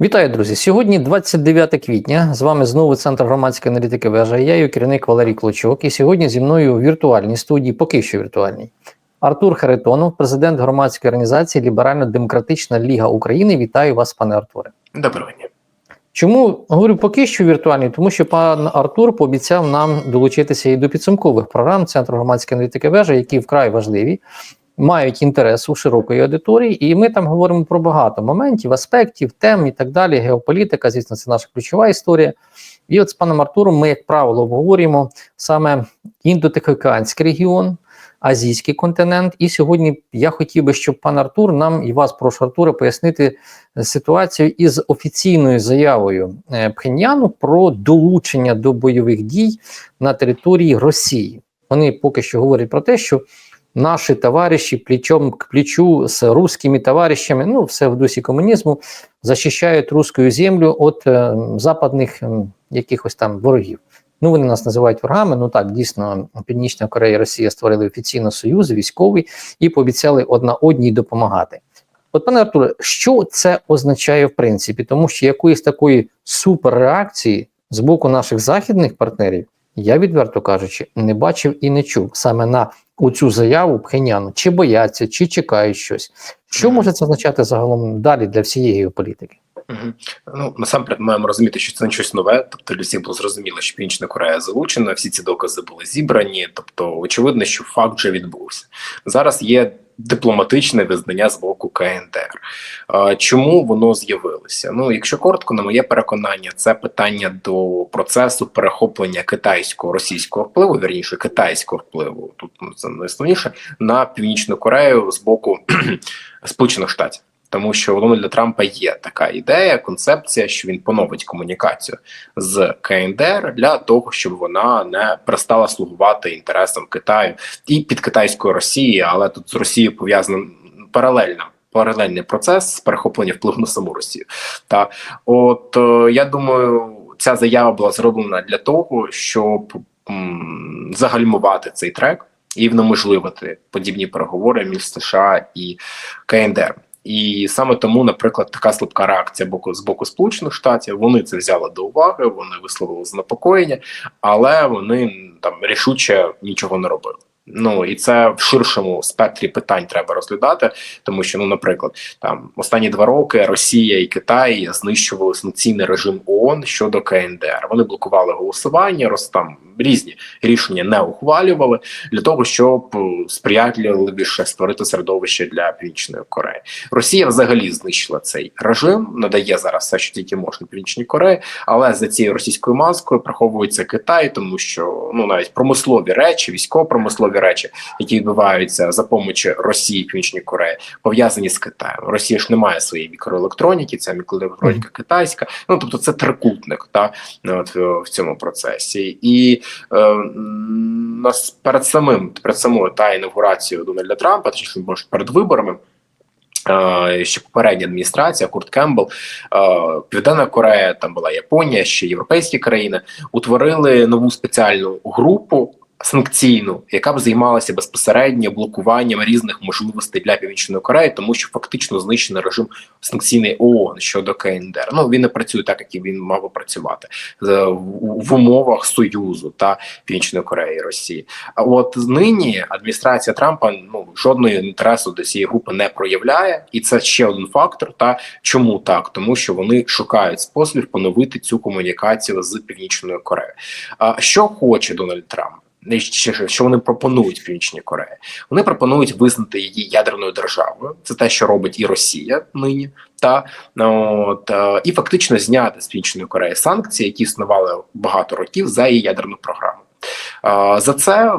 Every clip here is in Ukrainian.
Вітаю, друзі! Сьогодні 29 квітня. З вами знову центр громадської аналітики вежа. Я її керівник Валерій Клочок. І сьогодні зі мною у віртуальній студії, поки що віртуальній, Артур Харитонов, президент громадської організації Ліберально-Демократична Ліга України. Вітаю вас, пане Артуре. Доброго дня. Чому говорю поки що віртуальний? Тому що пан Артур пообіцяв нам долучитися і до підсумкових програм Центру громадської аналітики вежа, які вкрай важливі, мають інтерес у широкої аудиторії, і ми там говоримо про багато моментів, аспектів, тем і так далі. Геополітика, звісно, це наша ключова історія. І от з паном Артуром ми, як правило, обговорюємо саме індотихоокеанський регіон. Азійський континент, і сьогодні я хотів би, щоб пан Артур нам і вас, прошу Артура, пояснити ситуацію із офіційною заявою е, Пхеньяну про долучення до бойових дій на території Росії. Вони поки що говорять про те, що наші товариші плечом к плечу з русскими товаришами, ну все в дусі комунізму, захищають русську землю від е, западних е, якихось там ворогів. Ну, вони нас називають ворогами. Ну так, дійсно, Північна Корея і Росія створили офіційно союз військовий і пообіцяли одна одній допомагати. От, пане Артуре, що це означає в принципі? Тому що якоїсь такої суперреакції з боку наших західних партнерів, я відверто кажучи, не бачив і не чув саме на оцю заяву Пхеняну, чи бояться, чи чекають щось. Що може це означати загалом далі для всієї геополітики? Ну насамперед маємо розуміти, що це не щось нове. Тобто для всіх було зрозуміло, що Північна Корея залучена, всі ці докази були зібрані. Тобто, очевидно, що факт вже відбувся. Зараз є дипломатичне визнання з боку КНДР. Чому воно з'явилося? Ну, якщо коротко, на моє переконання, це питання до процесу перехоплення китайського російського впливу, вірніше китайського впливу. Тут ну, це найосновніше на північну Корею з боку Сполучених Штатів. Тому що у Дональда Трампа є така ідея, концепція, що він поновить комунікацію з КНДР для того, щоб вона не перестала слугувати інтересам Китаю і під китайської Росії, але тут з Росією пов'язано паралельно. Паралельний процес перехоплення впливу на саму Росію. Та от е, я думаю, ця заява була зроблена для того, щоб м, загальмувати цей трек і внеможливити подібні переговори між США і КНДР. І саме тому, наприклад, така слабка реакція боку з боку Сполучених Штатів вони це взяли до уваги, вони висловили занепокоєння, але вони там рішуче нічого не робили. Ну і це в ширшому спектрі питань треба розглядати, тому що, ну, наприклад, там останні два роки Росія і Китай знищували санкційний режим ООН щодо КНДР. Вони блокували голосування, роз там різні рішення не ухвалювали для того, щоб сприятливіше створити середовище для північної Кореї. Росія взагалі знищила цей режим, надає зараз все, що тільки можна північній Кореї, але за цією російською маскою приховується Китай, тому що ну навіть промислові речі, військово-промислові речі, які відбуваються за помочі Росії Північній Кореї, пов'язані з Китаєм. Росія ж не має своєї мікроелектроніки, ця мікроелектроніка китайська. Ну тобто, це трикутник та от в цьому процесі і е, нас перед самим перед самою та інаугурацією Дональда Трампа, точніше може перед виборами. Ще попередня адміністрація Курт Кембл, Південна Корея, там була Японія, ще європейські країни утворили нову спеціальну групу санкційну, яка б займалася безпосередньо блокуванням різних можливостей для північної Кореї, тому що фактично знищений режим санкційний ООН щодо КНДР. Ну він не працює так, як він мав би працювати в умовах союзу та північної Кореї і Росії. А от нині адміністрація Трампа ну жодного інтересу до цієї групи не проявляє, і це ще один фактор. Та чому так? Тому що вони шукають спосіб поновити цю комунікацію з північною Кореєю. А що хоче Дональд Трамп? Що вони пропонують Північній Кореї. Вони пропонують визнати її ядерною державою. Це те, що робить і Росія нині, та от, і фактично зняти з Північної Кореї санкції, які існували багато років за її ядерну програму. За це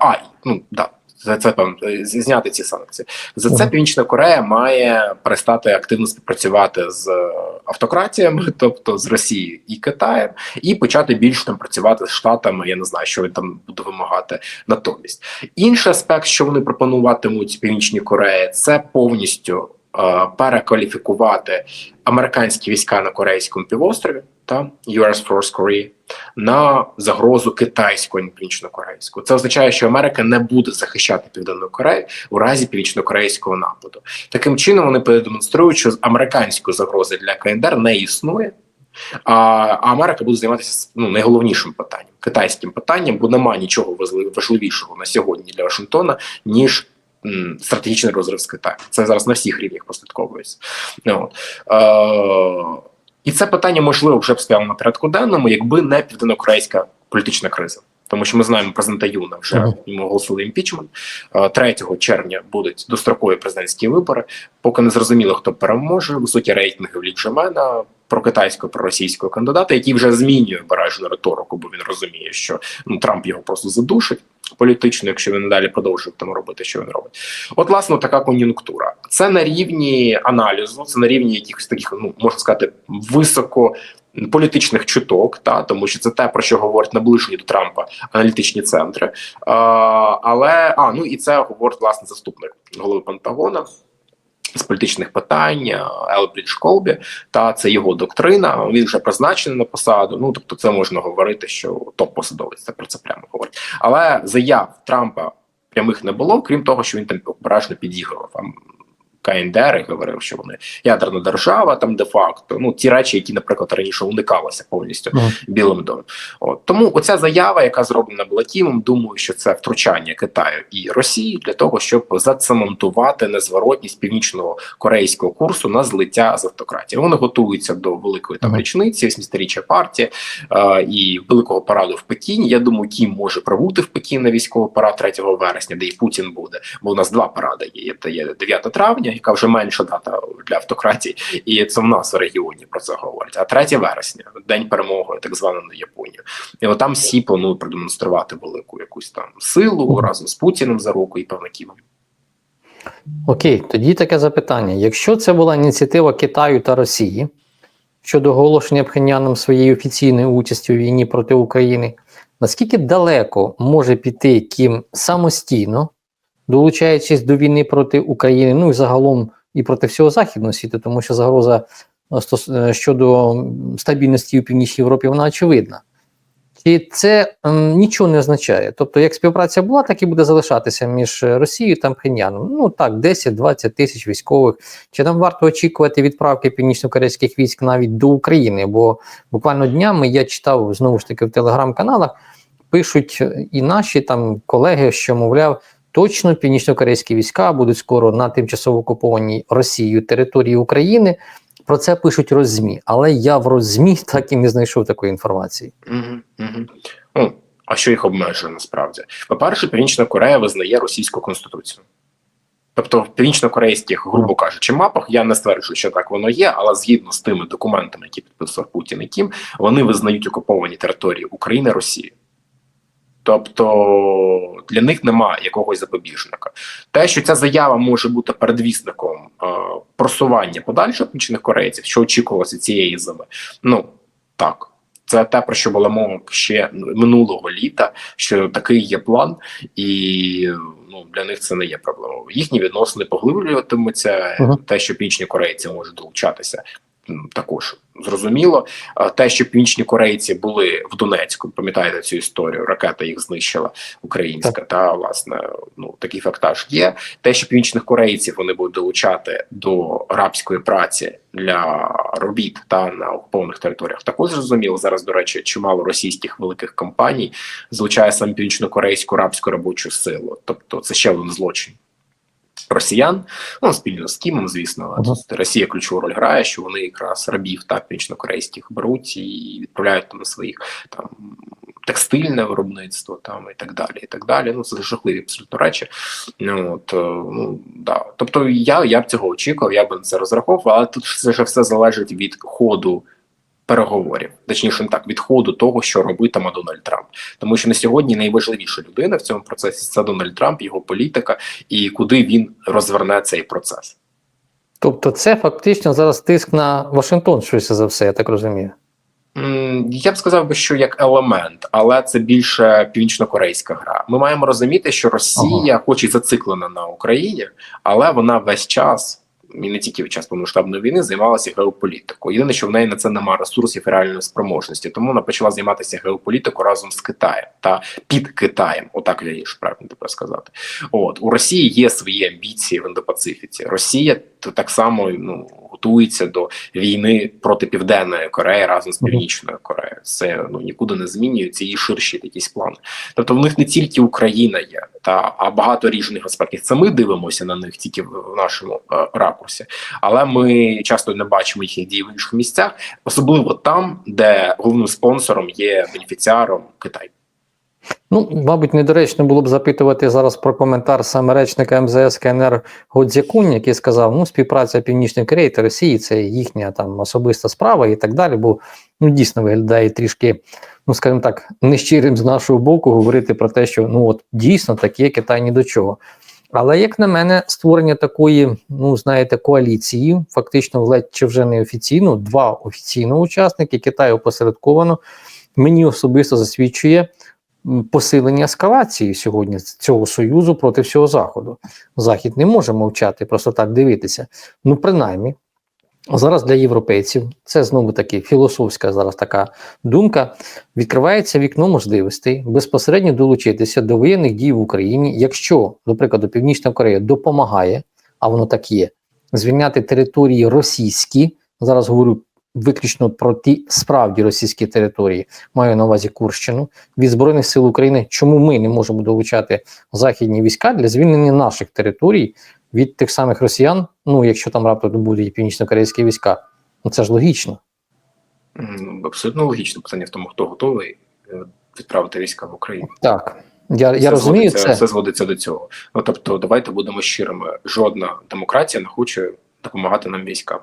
а ну да за це певно зняти ці санкції. За це Північна Корея має перестати активно співпрацювати з автократіями, тобто з Росії і Китаєм, і почати більш там працювати з штатами. Я не знаю, що він там буде вимагати натомість. Інший аспект, що вони пропонуватимуть Північній Кореї, це повністю е, перекваліфікувати американські війська на Корейському півострові та US Force Korea на загрозу китайського північно-корейського. Це означає, що Америка не буде захищати Південну Корею у разі північно-корейського нападу. Таким чином вони продемонструють, що американської загрози для КНДР не існує. А Америка буде займатися ну, найголовнішим питанням китайським питанням, бо немає нічого важливішого на сьогодні для Вашингтона, ніж м, стратегічний розрив з Китаєм. Це зараз на всіх рівнях прослідковується. От. Е, і це питання можливо вже б стояло на порядку денному, якби не південнокорейська політична криза. Тому що ми знаємо президента Юна вже йому оголосили імпічмент. Е, 3 червня будуть дострокові президентські вибори. Поки не зрозуміло, хто переможе. Високі рейтинги в Ліджемена про китайського про російського кандидата, який вже змінює баражну риторику, бо він розуміє, що ну Трамп його просто задушить політично, якщо він далі продовжує там робити, що він робить. От, власне, така кон'юнктура. Це на рівні аналізу, це на рівні якихось таких, ну можна сказати, високо. Політичних чуток, та тому що це те, про що говорять наближені до Трампа аналітичні центри. А, але а ну і це говорить власне заступник голови Пентагона з політичних питань е, Елбрідж Колбі. Та це його доктрина. Він вже призначений на посаду. Ну тобто, це можна говорити, що топ-посадовець це про це прямо говорить. Але заяв Трампа прямих не було, крім того, що він там обережно підігрував. КНДР і говорив, що вони ядерна держава, там де-факто. Ну ті речі, які, наприклад, раніше уникалися повністю Мгм. Білим домом. От тому оця заява, яка зроблена була Кімом, думаю, що це втручання Китаю і Росії для того, щоб зацементувати незворотність північного корейського курсу на злиття з автократії. Вони готуються до великої там річниці, 80-річчя партії е, і великого параду в Пекіні. Я думаю, Кім може прибути в Пекін на військовий парад 3 вересня, де і Путін буде. Бо у нас два паради є. Є 9 травня, яка вже менша дата для автократії, і це в нас в регіоні про це говорять. А 3 вересня, день перемоги, так званого на Японію. І от там всі планують продемонструвати велику якусь там силу разом з Путіним за руку і певно Кімом. Окей, тоді таке запитання: якщо це була ініціатива Китаю та Росії щодо оголошення Пхеньяном своєї офіційної участі у війні проти України, наскільки далеко може піти Кім самостійно, долучаючись до війни проти України, ну і загалом і проти всього західного світу, тому що загроза е, е, щодо стабільності у Північній Європі вона очевидна. Чи це м, нічого не означає? Тобто, як співпраця була, так і буде залишатися між Росією та Пхеньяном. Ну так, 10-20 тисяч військових. Чи нам варто очікувати відправки північно-корейських військ навіть до України? Бо буквально днями я читав знову ж таки в телеграм-каналах, пишуть і наші там колеги, що мовляв. Точно північно-корейські війська будуть скоро на тимчасово окупованій Росією території України. Про це пишуть роззмі, але я в роззмі так і не знайшов такої інформації. Угу, угу. Ну, а що їх обмежує насправді? По-перше, Північна Корея визнає російську конституцію. Тобто в північно-корейських, грубо кажучи, мапах я не стверджую, що так воно є, але згідно з тими документами, які підписував Путін і Кім, вони визнають окуповані території України Росії. Тобто для них немає якогось запобіжника. Те, що ця заява може бути передвісником е, просування подальших північних корейців, що очікувалося цієї зими, ну так. Це те, про що була мова ще минулого літа, що такий є план, і ну для них це не є проблемою. Їхні відносини поглиблюватимуться. Мгм. Те, що північні корейці можуть долучатися, також зрозуміло. Те, що північні корейці були в Донецьку, пам'ятаєте цю історію? Ракета їх знищила українська. Та власне, ну такий фактаж є. Те, що північних корейців вони будуть долучати до рабської праці для робіт та на окупованих територіях, також зрозуміло. Зараз, до речі, чимало російських великих компаній залучає саме північно-корейську рабську робочу силу. Тобто, це ще один злочин. Росіян, ну спільно з Кімом, звісно, тут Росія ключову роль грає, що вони якраз рабів та північно-корейських беруть і відправляють там на своїх там текстильне виробництво, там і так далі. І так далі. Ну це жахливі абсолютно речі. Ну от е, ну да. Тобто я, я б цього очікував, я б на це розраховував, але тут це ж все залежить від ходу. Переговорів, точніше, так відходу того, що робитиме Дональд Трамп, тому що на сьогодні найважливіша людина в цьому процесі це Дональд Трамп, його політика і куди він розверне цей процес. Тобто, це фактично зараз тиск на Вашингтон, швидше за все, я так розумію. Я б сказав би, що як елемент, але це більше північно-корейська гра. Ми маємо розуміти, що Росія, хоч і зациклена на Україні, але вона весь час і не тільки в час повномасштабної війни займалася геополітикою. Єдине, що в неї на це немає ресурсів і реальної спроможності. Тому вона почала займатися геополітикою разом з Китаєм та під Китаєм. Отак я її правильно тепер сказати. От у Росії є свої амбіції в Індопацифіці. Росія то так само ну готується до війни проти Південної Кореї разом з Північною Кореєю. Це ну нікуди не змінюється. Її ширші якісь плани. Тобто в них не тільки Україна є, та а багато різних аспектів. Це ми дивимося на них тільки в нашому е, ракурсі, але ми часто не бачимо їхніх дій в інших місцях, особливо там, де головним спонсором є бенефіціаром Китай. Ну, мабуть, недоречно було б запитувати зараз про коментар саме речника МЗС КНР Годзякунь, який сказав, ну, співпраця Північної Кореї та Росії це їхня там особиста справа і так далі. Бо ну дійсно виглядає трішки, ну скажімо так, нещирим з нашого боку говорити про те, що ну от дійсно таке Китай ні до чого. Але як на мене, створення такої, ну знаєте, коаліції, фактично ледь чи вже не офіційно, два офіційно учасники Китаю опосередковано, мені особисто засвідчує посилення ескалації сьогодні цього союзу проти всього заходу. Захід не може мовчати, просто так дивитися. Ну, принаймні, зараз для європейців це знову таки філософська зараз така думка. Відкривається вікно можливостей безпосередньо долучитися до воєнних дій в Україні, якщо, до прикладу, Північна Корея допомагає, а воно так є, звільняти території російські. Зараз говорю виключно про ті справді російські території, маю на увазі Курщину від збройних сил України. Чому ми не можемо долучати західні війська для звільнення наших територій від тих самих росіян? Ну якщо там раптом будуть північно-корейські війська, ну це ж логічно. Абсолютно логічно. питання в тому, хто готовий е, відправити війська в Україну. Так я, я Все розумію зводиться, це. все зводиться до цього. Ну тобто, давайте будемо щирими. Жодна демократія не хоче допомагати нам військам.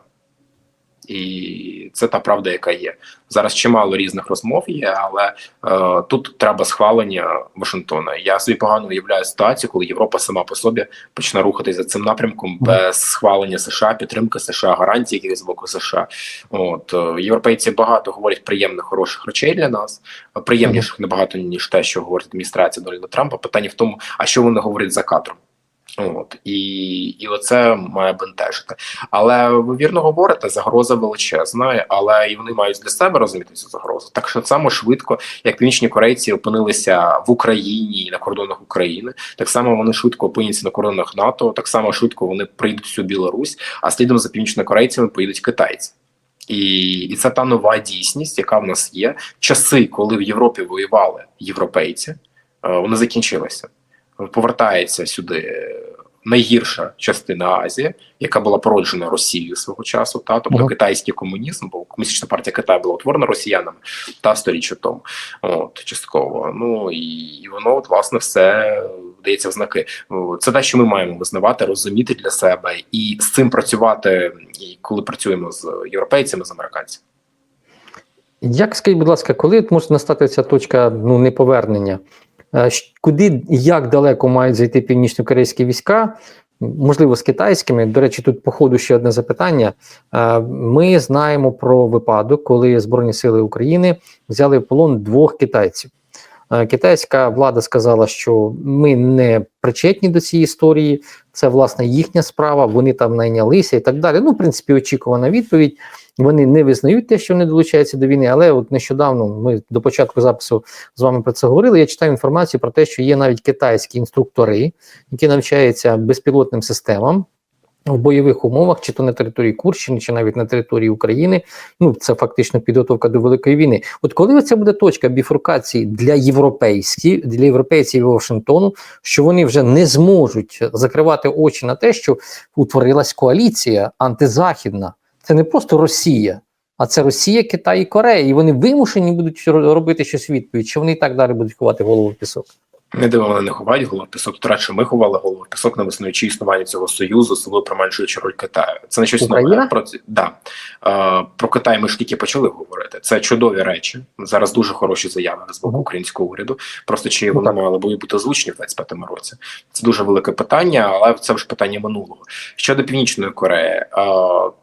І це та правда, яка є. Зараз чимало різних розмов є, але е, тут треба схвалення Вашингтона. Я собі погано уявляю ситуацію, коли Європа сама по собі почне рухатись за цим напрямком без схвалення США, підтримки США, гарантії якихось з боку США. От е, європейці багато говорять приємних, хороших речей для нас, приємніших набагато ніж те, що говорить адміністрація Дональда Трампа. Питання в тому, а що вони говорять за кадром. От і, і оце має бентежити. Але ви вірно говорите, загроза величезна, але і вони мають для себе розуміти цю загрозу. Так що само швидко, як північні корейці опинилися в Україні і на кордонах України, так само вони швидко опиняться на кордонах НАТО, так само швидко вони прийдуть всю Білорусь, а слідом за північнокорейцями поїдуть китайці. І, і це та нова дійсність, яка в нас є. Часи, коли в Європі воювали європейці, е, вони закінчилися. Повертається сюди найгірша частина Азії, яка була породжена Росією свого часу, та тобто Ага. китайський комунізм, бо комуністична партія Китаю була утворена росіянами та сторіччя тому, от частково. Ну і, і воно от власне все вдається в знаки. Це те, що ми маємо визнавати, розуміти для себе і з цим працювати, і коли працюємо з європейцями, з американцями. Як скажіть, будь ласка, коли може настати ця точка ну, неповернення? Е, Куди і як далеко мають зайти північно-корейські війська? Можливо, з китайськими. До речі, тут по ходу ще одне запитання. Е, Ми знаємо про випадок, коли Збройні сили України взяли в полон двох китайців. Е, Китайська влада сказала, що ми не причетні до цієї історії, це власне їхня справа, вони там найнялися і так далі. Ну, в принципі, очікувана відповідь. Вони не визнають те, що вони долучаються до війни, але от нещодавно ми до початку запису з вами про це говорили. Я читаю інформацію про те, що є навіть китайські інструктори, які навчаються безпілотним системам. В бойових умовах, чи то на території Курщини, чи навіть на території України, ну це фактично підготовка до великої війни. От коли це буде точка біфуркації для європейських, для європейців і Вашингтону, що вони вже не зможуть закривати очі на те, що утворилась коаліція антизахідна, це не просто Росія, а це Росія, Китай і Корея. І вони вимушені будуть ро- робити щось відповідь, чи вони і так далі будуть ховати голову в пісок. Не вони не ховають голову пісок. Тут радше ми ховали голову пісок на визнаючи існування цього союзу, особливо промальчуючи роль Китаю. Це не щось нове. Про да. е, про Китай ми ж тільки почали говорити. Це чудові речі. Зараз дуже хороші заяви з боку українського уряду. Просто чи Ну, вони мали б бути озвучені в 25-му році? Це дуже велике питання, але це вже питання минулого. Щодо північної Кореї, е,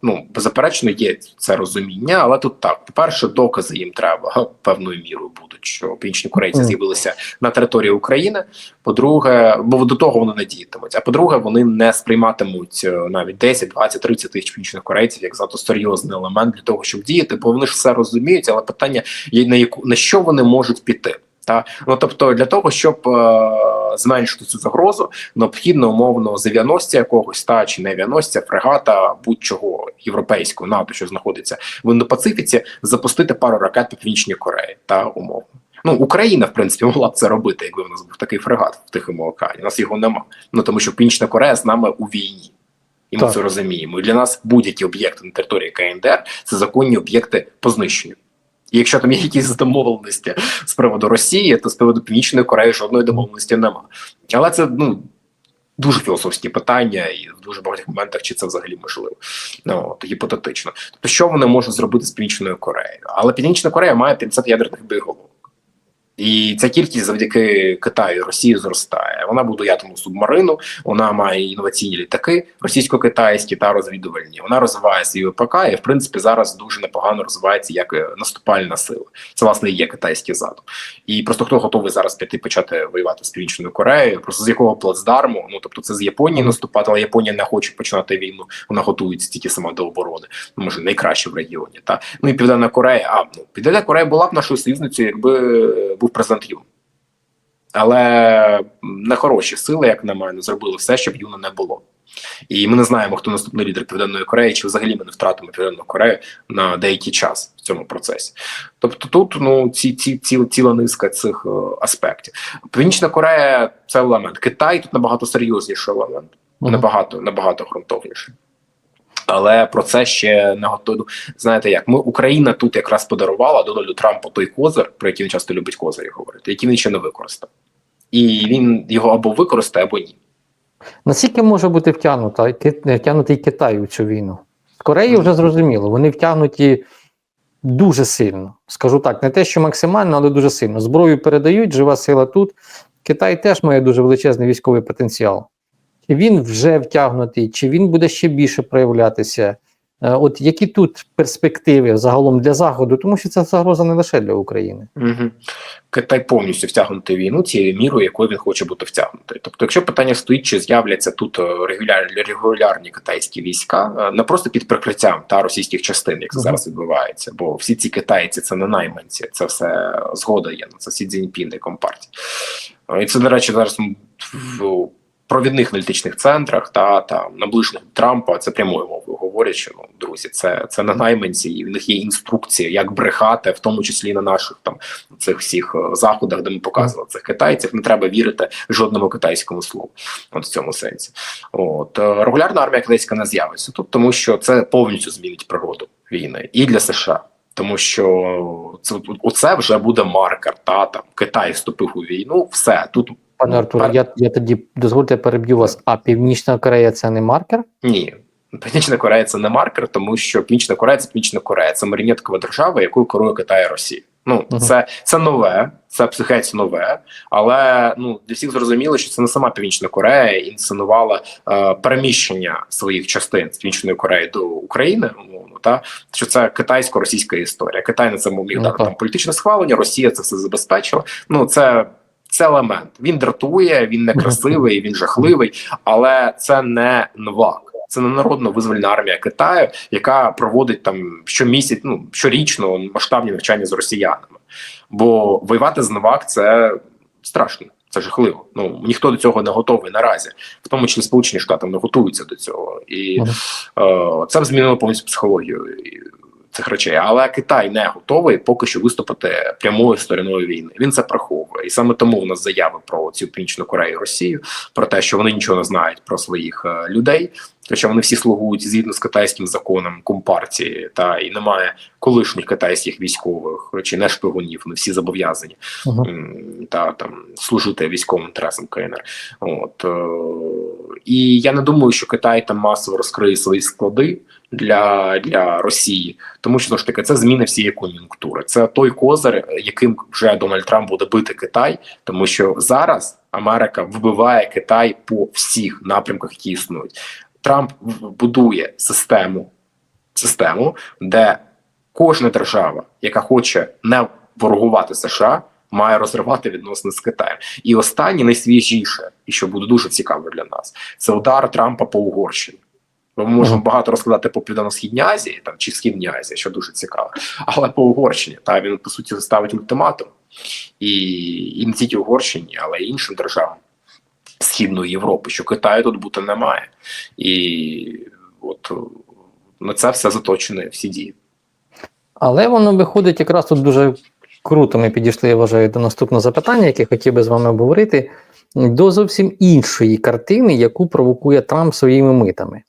ну беззаперечно є це розуміння, але тут так: по-перше, докази їм треба певною мірою будуть, що північні корейці з'явилися на території України. України. По-друге, бо до того вони не діятимуть. А по-друге, вони не сприйматимуть е, навіть 10, 20, 30 тисяч північних корейців як зато серйозний елемент для того, щоб діяти, бо вони ж все розуміють, але питання є на яку на що вони можуть піти. Та ну тобто для того, щоб е, зменшити цю загрозу, необхідно умовно з якогось та чи не авіаносця, фрегата будь-чого європейського НАТО, що знаходиться в Індопацифіці, запустити пару ракет по північній Кореї та умовно. Ну Україна, в принципі, могла б це робити, якби в нас був такий фрегат в Тихому океані. У нас його нема. Ну тому що Північна Корея з нами у війні. І ми Так. це розуміємо. І для нас будь-які об'єкти на території КНДР це законні об'єкти по знищенню. І якщо там є якісь домовленості з приводу Росії, то з приводу Північної Кореї жодної домовленості нема. Але це ну дуже філософські питання, і в дуже багатьох моментах чи це взагалі можливо. Ну от гіпотетично. Тобто, що вони можуть зробити з Північною Кореєю? Але Північна Корея має 50 ядерних боєголовок. І ця кількість завдяки Китаю і Росії зростає. Вона будує атомну субмарину, вона має інноваційні літаки російсько-китайські та розвідувальні. Вона розвиває свій ВПК і, в принципі, зараз дуже непогано розвивається як е, наступальна сила. Це власне і є китайський задум. І просто хто готовий зараз піти почати воювати з Північною Кореєю, просто з якого плацдарму? Ну тобто, це з Японії наступати, але Японія не хоче починати війну. Вона готується тільки сама до оборони. Ну, може найкраще в регіоні. Та ну і Південна Корея. А ну Південна Корея була б нашою союзницею, якби е, був президент Юн. Але нехороші сили, як на мене, зробили все, щоб Юна не було. І ми не знаємо, хто наступний лідер Південної Кореї, чи взагалі ми не втратимо Південну Корею на деякий час в цьому процесі. Тобто тут ну ці, ці, ці ціла низка цих е, аспектів. Північна Корея це елемент. Китай тут набагато серйозніший елемент, набагато набагато ґрунтовніший. Але про це ще не готові. Знаєте, як ми Україна тут якраз подарувала Дональду Трампу той козир, про який він часто любить козирі говорити, який він ще не використав, і він його або використає, або ні. Наскільки може бути втягнута втягнутий Китай у цю війну? Кореї вже зрозуміло, вони втягнуті дуже сильно. Скажу так, не те, що максимально, але дуже сильно. Зброю передають, жива сила тут. Китай теж має дуже величезний військовий потенціал. Він вже втягнутий, чи він буде ще більше проявлятися? Е, От які тут перспективи загалом для Заходу, тому що це загроза не лише для України. Угу. Китай повністю втягнутий війну цією мірою, якою він хоче бути втягнутий. Тобто, якщо питання стоїть, чи з'являться тут е, регуляр, регулярні китайські війська, не просто під прикриттям та російських частин, як це Мгм. зараз відбувається, бо всі ці китайці це не найманці, це все згода є на це всі Цзіньпін і компартії. Е, І це, до речі, зараз провідних аналітичних центрах та там наближених Трампа це прямою мовою говорять, що ну друзі, це, це не найманці, і в них є інструкція, як брехати, в тому числі на наших там цих всіх е, заходах, де ми показували цих китайців. Не треба вірити жодному китайському слову. От в цьому сенсі. От е, регулярна армія китайська не з'явиться тут, тому що це повністю змінить природу війни і для США. Тому що це оце вже буде маркер. Та там Китай вступив у війну. Все тут Пане Ну, Артур, я, я тоді дозвольте переб'ю вас. А Північна Корея це не маркер? Ні. Північна Корея це не маркер, тому що Північна Корея це Північна Корея. Це маріонеткова держава, якою керує Китай і Росія. Ну Мгм. це, це нове, це психець нове, але ну для всіх зрозуміло, що це не сама Північна Корея інсценувала е, переміщення своїх частин з Північної Кореї до України. Умовно, та що це китайсько-російська історія. Китай на це міг Ну, дати там політичне схвалення, Росія це все забезпечила. Ну це. Це елемент. Він дратує, він некрасивий, він жахливий, але це не новак. Це не народно визвольна армія Китаю, яка проводить там щомісяць, ну щорічно масштабні навчання з росіянами. Бо воювати з новак це страшно, це жахливо. Ну ніхто до цього не готовий наразі, в тому числі Сполучені Штати не готуються до цього, і е, це змінило повністю психологію цих речей. Але Китай не готовий поки що виступити прямою стороною війни. Він це приховує, і саме тому у нас заяви про цю північну Корею і Росію, про те, що вони нічого не знають про своїх е, людей. Хоча вони всі слугують згідно з китайським законом компартії, та і немає колишніх китайських військових чи не шпигунів. Вони всі зобов'язані Угу. м, та там служити військовим інтересам КНР. От е, і я не думаю, що Китай там масово розкриє свої склади для, для Росії, тому що ж таки це зміни всієї кон'юнктури. Це той козир, яким вже Дональд Трамп буде бити Китай, тому що зараз Америка вбиває Китай по всіх напрямках, які існують. Трамп будує систему, систему, де кожна держава, яка хоче не ворогувати США, має розривати відносини з Китаєм. І останнє найсвіжіше, і що буде дуже цікаво для нас, це удар Трампа по Угорщині. Ми можемо багато розкладати по південно-східній Азії там чи Східній Азії, що дуже цікаво. Але по Угорщині та він по суті ставить ультиматум і, і не тільки Угорщині, але й іншим державам Східної Європи, що Китаю тут бути немає. І от на це все заточені всі дії. Але воно виходить якраз тут дуже круто. Ми підійшли, я вважаю, до наступного запитання, яке хотів би з вами обговорити, до зовсім іншої картини, яку провокує Трамп своїми митами.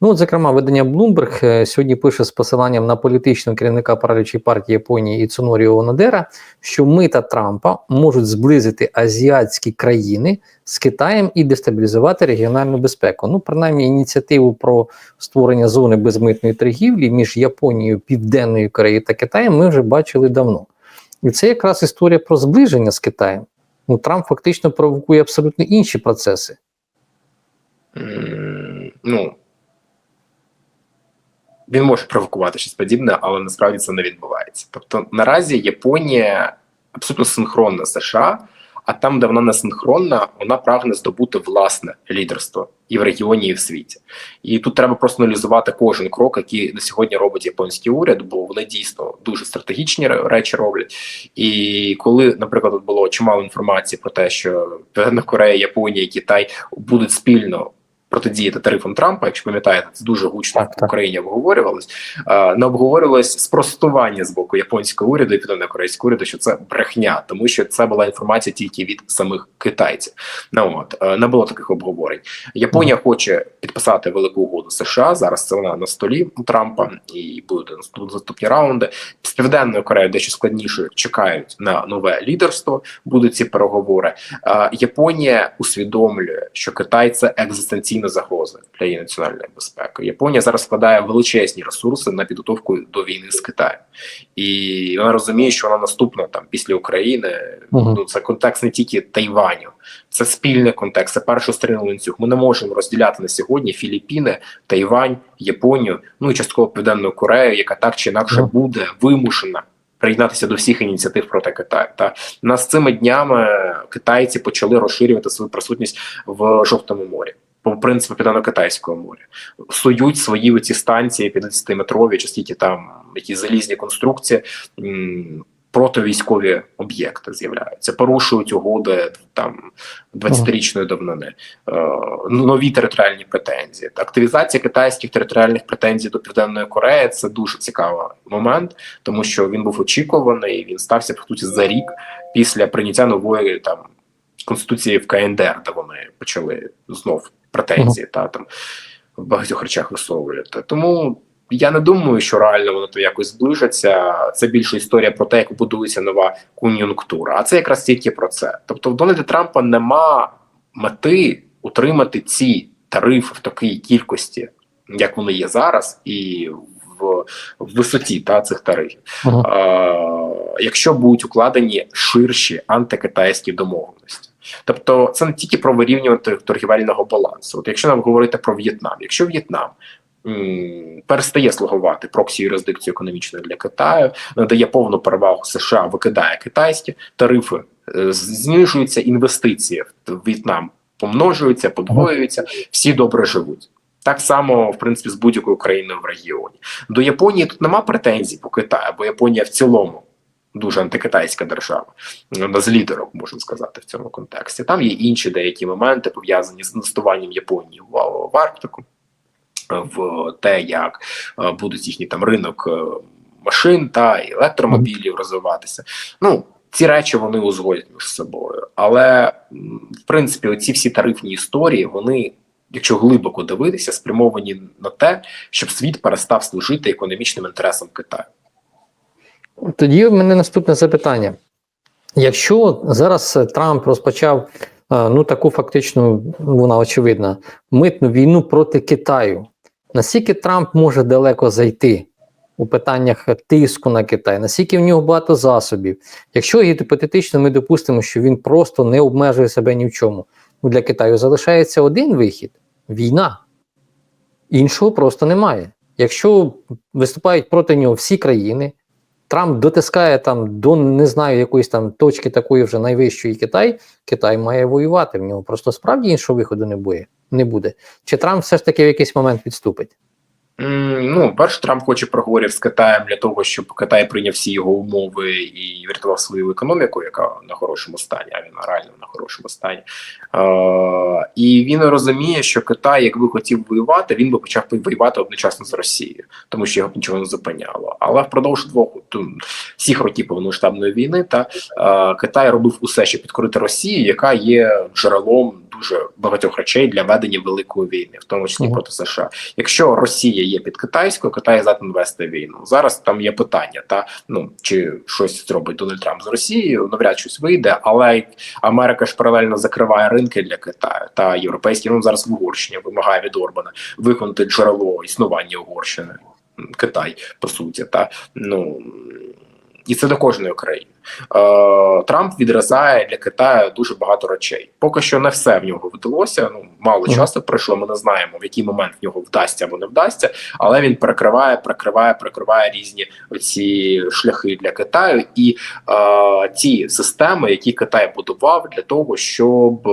Ну, от, зокрема, видання Bloomberg е, сьогодні пише з посиланням на політичного керівника правлячої партії Японії Іцуноріо Онодера, що мита Трампа можуть зблизити азіатські країни з Китаєм і дестабілізувати регіональну безпеку. Ну, принаймні, ініціативу про створення зони безмитної торгівлі між Японією, Південною Кореєю та Китаєм ми вже бачили давно. І це якраз історія про зближення з Китаєм. Ну, Трамп фактично провокує абсолютно інші процеси. М, Ну він може провокувати щось подібне, але насправді це не відбувається. Тобто наразі Японія абсолютно синхронна США, а там, де вона не синхронна, вона прагне здобути власне лідерство і в регіоні, і в світі. І тут треба просто аналізувати кожен крок, який на сьогодні робить японський уряд, бо вони дійсно дуже стратегічні речі роблять. І коли, наприклад, було чимало інформації про те, що Південна Корея, Японія Китай будуть спільно. Протидіяти тарифам Трампа, якщо пам'ятаєте, це дуже гучно Так, в. Україні обговорювалось. Е, Не обговорювалось спростування з боку японського уряду і південно-корейського уряду, що це брехня, тому що це була інформація тільки від самих китайців. Ну от е, не було таких обговорень. Японія хоче підписати велику угоду США. Зараз це вона на столі у Трампа і буде наступ- наступні раунди. З південною Кореєю дещо складніше чекають на нове лідерство. Будуть ці переговори. Е, Японія усвідомлює, що Китай це екзистенційна загроза для її національної безпеки. Японія зараз вкладає величезні ресурси на підготовку до війни з Китаєм, і вона розуміє, що вона наступна там після України. Ну це контекст не тільки Тайваню, це спільний контекст, це першостинний ланцюг. Ми не можемо розділяти на сьогодні Філіппіни, Тайвань, Японію, ну і частково Південну Корею, яка так чи інакше Мгм. буде вимушена. Приєднатися до всіх ініціатив проти Китаю. Та нас цими днями китайці почали розширювати свою присутність в жовтому морі, по принципу південно-китайського моря. Сують свої оці станції 50-метрові, чи скільки там які залізні конструкції. м, Противійськові об'єкти з'являються, порушують угоди там 20-річної давнини, е, нові територіальні претензії. Активізація китайських територіальних претензій до Південної Кореї це дуже цікавий момент, тому що він був очікуваний. Він стався по суті за рік після прийняття нової там конституції в КНДР, де вони почали знов претензії та там в багатьох речах висовувати. Тому я не думаю, що реально вони то якось зближаться. Це більше історія про те, як будується нова кон'юнктура. А це якраз тільки про це. Тобто, в Дональда Трампа нема мети утримати ці тарифи в такій кількості, як вони є зараз, і в, в висоті та цих тарифів. Мгм. Е, якщо будуть укладені ширші антикитайські домовленості. Тобто це не тільки про вирівнювання торгівельного балансу. От якщо нам говорити про В'єтнам, якщо В'єтнам перестає слугувати проксі юрисдикцію економічною для Китаю, надає повну перевагу США, викидає китайські тарифи, е, знижуються інвестиції в В'єтнам, помножуються, подвоюються, всі добре живуть. Так само, в принципі, з будь-якою країною в регіоні. До Японії тут нема претензій по Китаю, бо Японія в цілому дуже антикитайська держава, одна з лідерок, можна сказати, в цьому контексті. Там є інші деякі моменти пов'язані з інвестуванням Японії в, в Арктику, в те, як е, будуть їхній там ринок е, машин та електромобілів розвиватися. Ну ці речі вони узгодять між собою. Але в принципі, оці всі тарифні історії, вони. Якщо глибоко дивитися, спрямовані на те, щоб світ перестав служити економічним інтересам Китаю. Тоді в мене наступне запитання. Якщо зараз Трамп розпочав е, ну таку фактично, вона очевидна, митну війну проти Китаю, наскільки Трамп може далеко зайти у питаннях тиску на Китай, наскільки в нього багато засобів? Якщо гіпотетично ми допустимо, що він просто не обмежує себе ні в чому, ну для Китаю залишається один вихід війна. Іншого просто немає. Якщо виступають проти нього всі країни, Трамп дотискає там до не знаю якоїсь там точки такої вже найвищої Китай. Китай має воювати. В нього просто справді іншого виходу не буде. Не буде. Чи Трамп все ж таки в якийсь момент відступить? Ну, перше, Трамп хоче переговорів з Китаєм для того, щоб Китай прийняв всі його умови і врятував свою економіку, яка на хорошому стані, а він реально на хорошому стані. Е, і він розуміє, що Китай, якби хотів воювати, він би почав воювати одночасно з Росією, тому що його нічого не зупиняло. Але впродовж двох всіх років повномасштабної війни та е, Китай робив усе, щоб підкорити Росію, яка є джерелом дуже багатьох речей для ведення великої війни, в тому числі Мгм. проти США. Якщо Росія є під китайською, Китай здатний вести війну. Зараз там є питання, та ну чи щось зробить Дональд Трамп з Росією, навряд щось вийде, але Америка ж паралельно закриває ринки для Китаю та європейський Ну зараз в Угорщині вимагає від Орбана виконати джерело існування Угорщини. Китай, по суті, та ну і це до кожної країни. Е, Трамп відрізає для Китаю дуже багато речей. Поки що не все в нього вдалося. Ну мало часу пройшло. Ми не знаємо, в який момент в нього вдасться або не вдасться, але він перекриває, перекриває, перекриває різні ці шляхи для Китаю і е, ті системи, які Китай будував для того, щоб.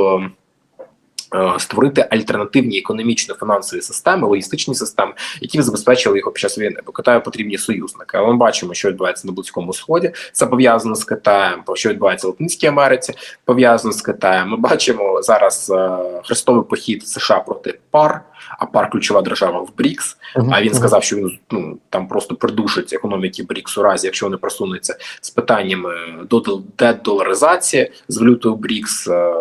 Е, Створити альтернативні економічно-фінансові системи, логістичні системи, які б забезпечили його під час війни. Бо Китаю потрібні союзники. Але ми бачимо, що відбувається на близькому сході. Це пов'язано з Китаєм. що відбувається в Латинській Америці, пов'язано з Китаєм. Ми бачимо зараз е, хрестовий похід США проти пар. А пар ключова держава в БРІКС. А він сказав, що він ну там просто придушить економіки БРІКС у разі, якщо вони просунуться з питаннями до дедоларизації з валютою БРІКС. е,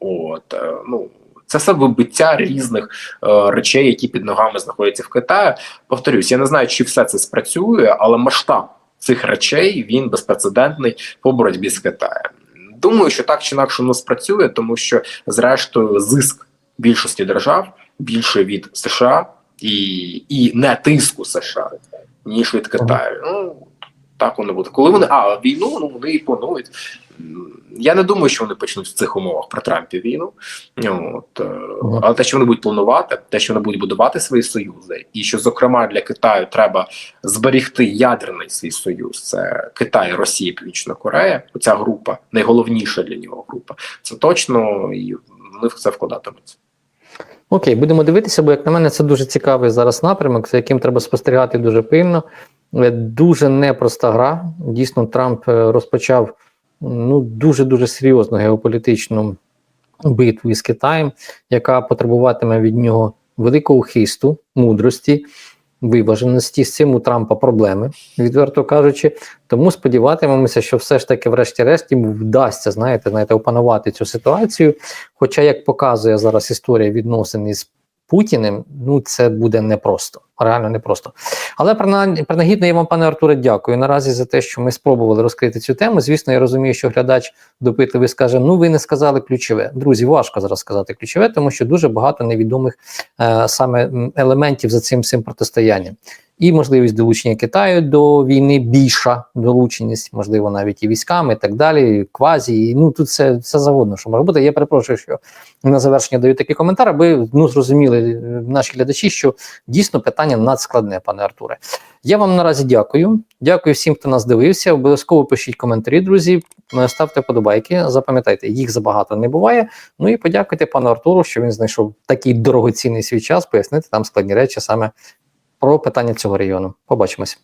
От е, ну. Це все вибиття різних е, речей, які під ногами знаходяться в Китаї. Повторюсь, я не знаю, чи все це спрацює, але масштаб цих речей він безпрецедентний по боротьбі з Китаєм. Думаю, що так чи інакше воно спрацює, тому що, зрештою, зиск більшості держав більше від США і, і не тиску США, ніж від Китаю. Ну так воно буде. Коли вони а війну, ну вони і планують. Я не думаю, що вони почнуть в цих умовах при Трампі війну. От, е, але те, що вони будуть планувати, те, що вони будуть будувати свої союзи, і що, зокрема, для Китаю треба зберігти ядерний свій союз. Це Китай, Росія, Північна Корея. Оця група найголовніша для нього група. Це точно і вони в це вкладатимуться. Окей, будемо дивитися, бо як на мене, це дуже цікавий зараз напрямок, за яким треба спостерігати дуже пильно. Е, Дуже непроста гра. Дійсно, Трамп е, розпочав ну дуже дуже серйозну геополітичну битву із Китаєм, яка потребуватиме від нього великого хисту, мудрості, виваженості. З цим у Трампа проблеми, відверто кажучи. Тому сподіватимемося, що все ж таки, врешті-решт, йому вдасться знаєте, знаєте, опанувати цю ситуацію. Хоча, як показує зараз історія відносин із Путіним, ну це буде непросто, реально непросто. Але принагідно, я вам, пане Артуре, дякую наразі за те, що ми спробували розкрити цю тему. Звісно, я розумію, що глядач допитливий скаже: ну ви не сказали ключове. Друзі, важко зараз сказати ключове, тому що дуже багато невідомих е, саме елементів за цим всім протистоянням. І можливість долучення Китаю до війни більша долученість, можливо, навіть і військами, і так далі, і квазі. І, ну тут все, все завгодно, що може бути. Я перепрошую, що на завершення даю такий коментар, аби ну зрозуміли е, наші глядачі, що дійсно питання надскладне, пане Артуре. Я вам наразі дякую. Дякую всім, хто нас дивився. Обов'язково пишіть коментарі, друзі. Е, Ставте подобайки. Запам'ятайте, їх забагато не буває. Ну і подякуйте пану Артуру, що він знайшов такий дорогоцінний свій час пояснити там складні речі саме про питання цього регіону. Побачимось.